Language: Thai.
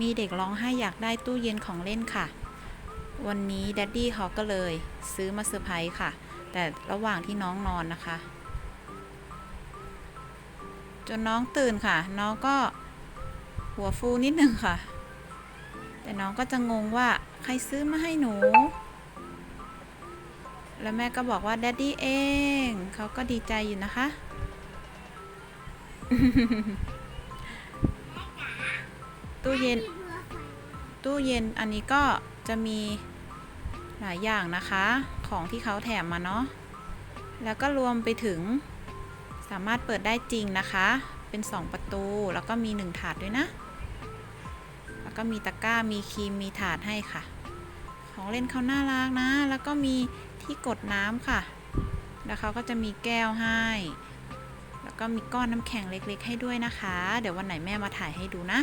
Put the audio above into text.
มีเด็กร้องไห้อยากได้ตู้เย็นของเล่นค่ะ วันนี้แดดดี้เขาก็เลยซื้อมาเซอร์ไพรส์ค่ะ แต่ระหว่างที่น้องนอนนะคะ จนน้องตื่นค่ะ น้องก็หัวฟูนิดนึงค่ะ แต่น้องก็จะงงว่าใครซื้อมาให้หนู แล้วแม่ก็บอกว่าแดดดี้เอง เขาก็ดีใจอยู่นะคะ ตู้เย็น ตู้เย็นอันนี้ก็จะมีหลายอย่างนะคะ ของที่เขาแถมมาเนาะ แล้วก็รวมไปถึงสามารถเปิดได้จริงนะคะ เป็น 2 ประตู แล้วก็มี 1 ถาดด้วยนะ แล้วก็มีตะกร้า มีครีม มีถาดให้ค่ะ ของเล่นเขาน่ารักนะ แล้วก็มีที่กดน้ำค่ะ แล้วเขาก็จะมีแก้วให้ แล้วก็มีก้อนน้ำแข็งเล็ก ๆ ให้ด้วยนะคะ เดี๋ยววันไหนแม่มาถ่ายให้ดูนะ